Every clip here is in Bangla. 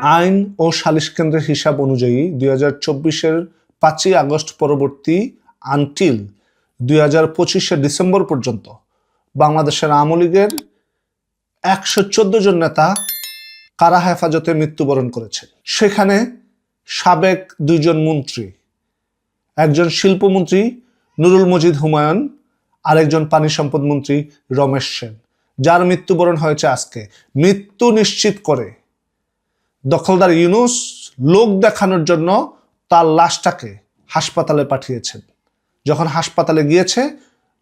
আইন ও সালিশ কেন্দ্রের হিসাব অনুযায়ী দুই হাজার চব্বিশের পাঁচই আগস্ট পরবর্তী আনটিল দুই হাজার পঁচিশের ডিসেম্বর পর্যন্ত বাংলাদেশের আওয়ামী লীগের একশো চোদ্দ জন নেতা কারা হেফাজতে মৃত্যুবরণ করেছেন সেখানে সাবেক দুইজন মন্ত্রী, একজন শিল্পমন্ত্রী নুরুল মজিদ হুমায়ুন, আরেকজন পানি সম্পদ মন্ত্রী রমেশ সেন, যার মৃত্যুবরণ হয়েছে আজকে। মৃত্যু নিশ্চিত করে দখলদার ইউনুস লোক দেখানোর জন্য তার লাশটাকে হাসপাতালে পাঠিয়েছেন। যখন হাসপাতালে গিয়েছে,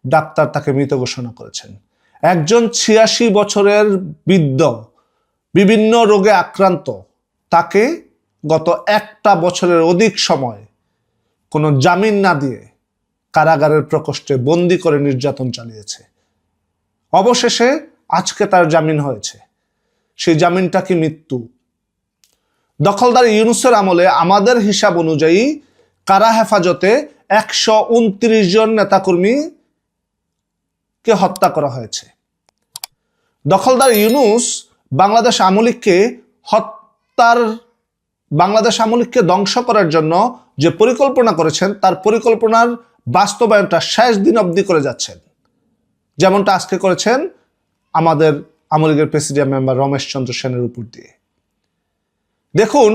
ডাক্তার তাকে মৃত ঘোষণা করেছেন। একজন ছিয়াশি বছরের বৃদ্ধ বিভিন্ন রোগে আক্রান্ত, তাকে গত একটা বছরের অধিক সময় কোনো জামিন না দিয়ে কারাগারের প্রকোষ্ঠে বন্দি করে নির্যাতন চালিয়েছে। অবশেষে আজকে তার জামিন হয়েছে। সেই জামিনটা কি মৃত্যু? দখলদার ইউনুসের আমলে আমাদের হিসাব অনুযায়ী কারা হেফাজতে একশো উনত্রিশ জন নেতাকর্মীকে হত্যা করা হয়েছে? দখলদার ইউনুস বাংলাদেশ আমলিককে হত্যার, বাংলাদেশ আমলিককে ধ্বংস করার জন্য যে পরিকল্পনা করেছেন, তার পরিকল্পনার বাস্তবায়নটা শেষ দিন অবধি করে যাচ্ছেন। যেমনটা আজকে করেছেন আমাদের আমলিগের প্রেসিডিয়াম মেম্বার রমেশ চন্দ্র সেনের উপর দিয়ে। দেখুন,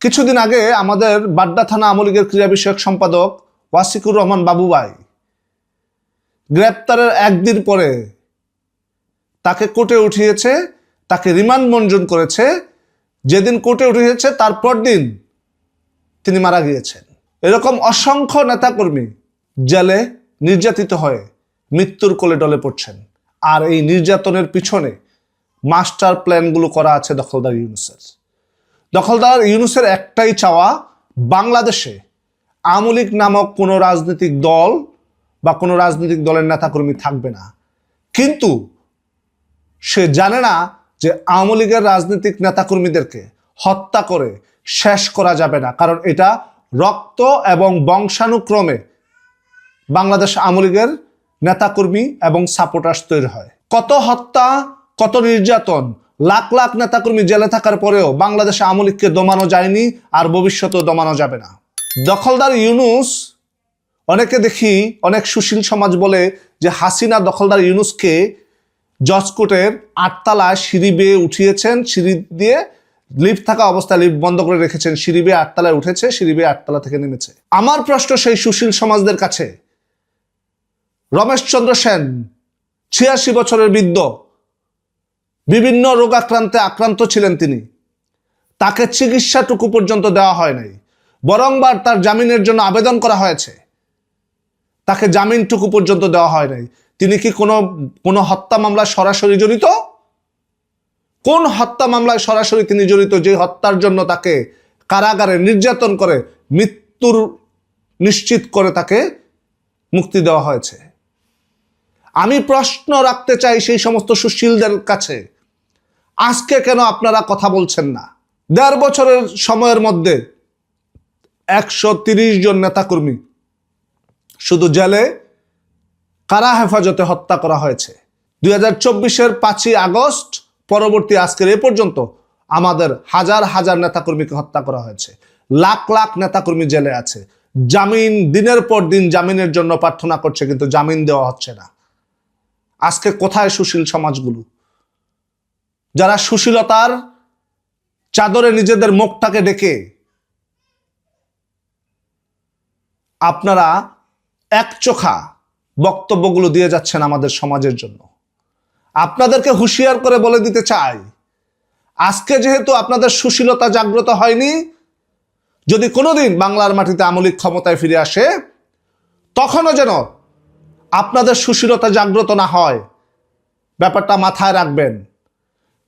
কিছুদিন আগে আমাদের বাড্ডা থানা আমলিগের ক্রীড়া বিষয়ক সম্পাদক ওয়াসিকুর রহমান বাবুবাই গ্রেপ্তারের একদিন পরে তাকে কোর্টে উঠিয়েছে, তাকে রিমান্ড মঞ্জুর করেছে। যেদিন কোর্টে উঠিয়েছে, তারপর দিন তিনি মারা গিয়েছেন। এরকম অসংখ্য নেতাকর্মী জেলে নির্যাতিত হয়ে মৃত্যুর কোলে ডলে পড়ছেন। আর এই নির্যাতনের পিছনে মাস্টার প্ল্যানগুলো করা আছে দখলদার ইউনুসের। দখলদার ইউনুসের একটাই চাওয়া বাংলাদেশে আমলিক নামক কোনো রাজনৈতিক দল বা কোনো রাজনৈতিক দলের নেতাকর্মী থাকবে না। কিন্তু সে জানে না যে আওয়ামী লীগের রাজনৈতিক নেতাকর্মীদেরকে হত্যা করে শেষ করা যাবে না। কারণ এটা রক্ত এবং বংশানুক্রমে বাংলাদেশ আওয়ামী লীগের নেতাকর্মী এবং সাপোর্টার্স তৈরি হয়। কত হত্যা, কত নির্যাতন লাখ লাখ নেতাকর্মী জেলে থাকার পরেও বাংলাদেশে আমলিককে দমানো যায়নি আর ভবিষ্যতেও দমানো যাবে না। দখলদার ইউনুস, অনেকে দেখি, অনেক সুশীল সমাজ বলে যে হাসিনা দখলদার ইউনুসকে জজকোটের আটতলায় সিঁড়ি বেয়ে উঠিয়েছেন, সিঁড়ি দিয়ে লিফট থাকা অবস্থায় লিফট বন্ধ করে রেখেছেন, সিঁড়ি বেয়ে আটতলায় উঠেছে, সিঁড়ি বেয়ে আটতলা থেকে নেমেছে। আমার প্রশ্ন সেই সুশীল সমাজদের কাছে, রমেশচন্দ্র সেন, ছিয়াশি বছরের বৃদ্ধ বিভিন্ন রোগাক্রান্তে আক্রান্ত ছিলেন তিনি। তাকে চিকিৎসাটুকু পর্যন্ত দেওয়া হয় নাই, বরংবার তার জামিনের জন্য আবেদন করা হয়েছে। তাকে জামিনটুকু পর্যন্ত দেওয়া হয় নাই। তিনি কি কোনো কোনো হত্যা মামলায় সরাসরি জড়িত? কোন হত্যা মামলায় সরাসরি তিনি জড়িত যে হত্যার জন্য তাকে কারাগারে নির্যাতন করে, মৃত্যুর নিশ্চিত করে তাকে মুক্তি দেওয়া হয়েছে? আমি প্রশ্ন রাখতে চাই সেই সমস্ত সুশীলদের কাছে। আজকে কেন আপনারা কথা বলছেন না? দেড় বছরের সময়ের মধ্যে একশো তিরিশ জন নেতাকর্মী শুধু জেলে কারা হেফাজতে হত্যা করা হয়েছে? দুই হাজার চব্বিশের পাঁচই আগস্ট, পরবর্তী আজকের এ পর্যন্ত আমাদের হাজার হাজার নেতাকর্মীকে হত্যা করা হয়েছে। লাখ লাখ নেতাকর্মী জেলে আছে। জামিন দিনের পর দিন জামিনের জন্য প্রার্থনা করছে, কিন্তু জামিন দেওয়া হচ্ছে না। আজকে কোথায় সুশীল সমাজগুলো? যারা সুশীলতার চাদরে নিজেদের মুখটাকে ডেকে আপনারা একচোখা বক্তব্যগুলো দিয়ে যাচ্ছেন আমাদের সমাজের জন্য। আপনাদেরকে হুঁশিয়ার করে বলে দিতে চাই, আজকে যেহেতু আপনাদের সুশীলতা জাগ্রত হয়নি, যদি কোনোদিন বাংলার মাটিতে আমলিক ক্ষমতায় ফিরে আসে, তখনও যেন আপনাদের সুশীলতা জাগ্রত না হয়। ব্যাপারটা মাথায় রাখবেন।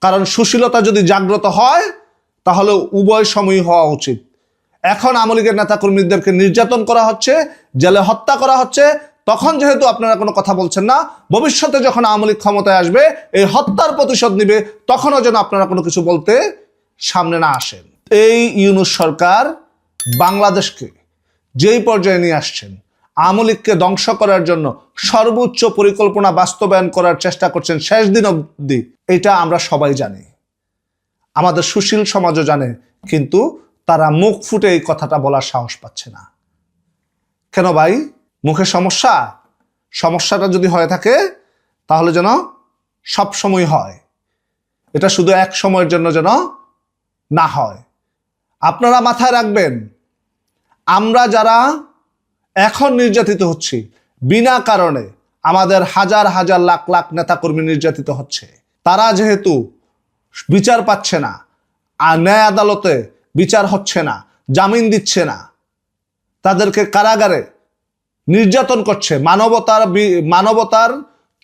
কারণ সুশীলতা যদি জাগ্রত হয়, তাহলে উভয় সময়ই হওয়া উচিত। এখন আমলিগের নেতাকর্মীদেরকে নির্যাতন করা হচ্ছে, জেলে হত্যা করা হচ্ছে, তখন যেহেতু আপনারা কোনো কথা বলছেন না, ভবিষ্যতে যখন আওয়ামী লীগ ক্ষমতায় আসবে, এই হত্যার প্রতিশোধ নিবে, তখনও যেন আপনারা কোনো কিছু বলতে সামনে না আসেন। এই ইউনুস সরকার বাংলাদেশকে যেই পর্যায়ে নিয়ে আসছেন আওয়ামী লীগকে ধ্বংস করার জন্য সর্বোচ্চ পরিকল্পনা বাস্তবায়ন করার চেষ্টা করছেন শেষ দিন অবধি। এটা আমরা সবাই জানি। আমাদের সুশীল সমাজও জানে, কিন্তু তারা মুখ ফুটে এই কথাটা বলার সাহস পাচ্ছে না। কেন ভাই? মুখে সমস্যা? সমস্যাটা যদি হয়ে থাকে, তাহলে যেন সব সময় হয়। এটা শুধু এক সময়ের জন্য যেন না হয়। আপনারা মাথায় রাখবেন, আমরা যারা এখন নির্যাতিত হচ্ছি। বিনা কারণে আমাদের হাজার হাজার লাখ লাখ নেতাকর্মী নির্যাতিত হচ্ছে। তারা যেহেতু বিচার পাচ্ছে না, আর ন্যায় আদালতে বিচার হচ্ছে না, জামিন দিচ্ছে না, তাদেরকে কারাগারে নির্যাতন করছে, মানবতার মানবতার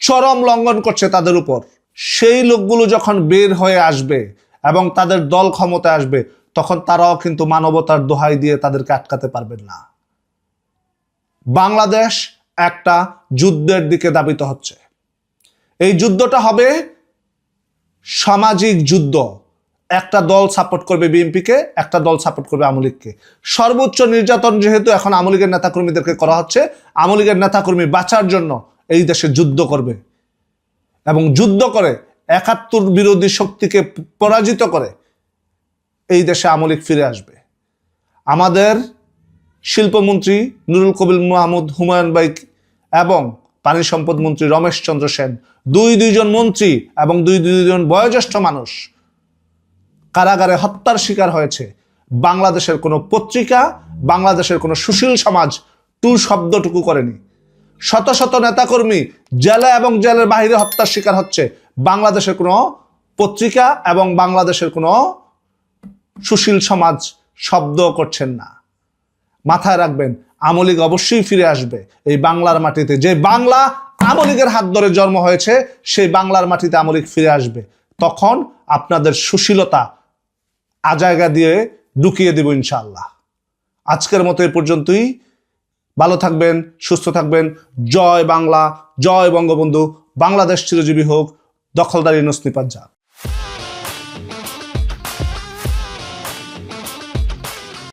চরম লঙ্ঘন করছে তাদের উপর। সেই লোকগুলো যখন বের হয়ে আসবে এবং তাদের দল ক্ষমতায় আসবে, তখন তারাও কিন্তু মানবতার দোহাই দিয়ে তাদেরকে আটকাতে পারবেন না। বাংলাদেশ একটা যুদ্ধের দিকে দাবিত হচ্ছে। এই যুদ্ধটা হবে সামাজিক যুদ্ধ। একটা দল সাপোর্ট করবে বিএনপিকে, একটা দল সাপোর্ট করবে আমলিগকে সর্বোচ্চ নির্যাতন যেহেতু এখন আমলিগের নেতাকর্মীদেরকে করা হচ্ছে আমলিগের নেতাকর্মী বাঁচার জন্য এই দেশে যুদ্ধ করবে। এবং যুদ্ধ করে একাত্তর বিরোধী শক্তিকে পরাজিত করে এই দেশে আমলিক ফিরে আসবে। আমাদের শিল্পমন্ত্রী নুরুল কবির মাহমুদ হুমায়ুন বাইক এবং পানি সম্পদ মন্ত্রী রমেশ চন্দ্র সেন, দুই দুইজন মন্ত্রী এবং দুই দুইজন বয়োজ্যেষ্ঠ মানুষ কারাগারে হত্যার শিকার হয়েছে। বাংলাদেশের কোনো পত্রিকা, বাংলাদেশের কোনো সুশীল সমাজ টু শব্দটুকু করেনি। শত শত নেতাকর্মী জেলে এবং জেলের বাহিরে হত্যার শিকার হচ্ছে। বাংলাদেশের কোনো পত্রিকা এবং বাংলাদেশের কোনো সুশীল সমাজ শব্দ করছেন না। মাথায় রাখবেন, আমলিগ অবশ্যই ফিরে আসবে। এই বাংলার মাটিতে যে বাংলা আমলিগের হাত ধরে জন্ম হয়েছে, সেই বাংলার মাটিতে আমলিগ ফিরে আসবে। তখন আপনাদের সুশীলতা আজায়গা দিয়ে ঢুকিয়ে দেব ইনশাল্লাহ আজকের মতো এ পর্যন্তই। ভালো থাকবেন, সুস্থ থাকবেন। জয় বাংলা, জয় বঙ্গবন্ধু। বাংলাদেশ চিরজীবী হোক। দখলদারি নসনি পাঞ্জাব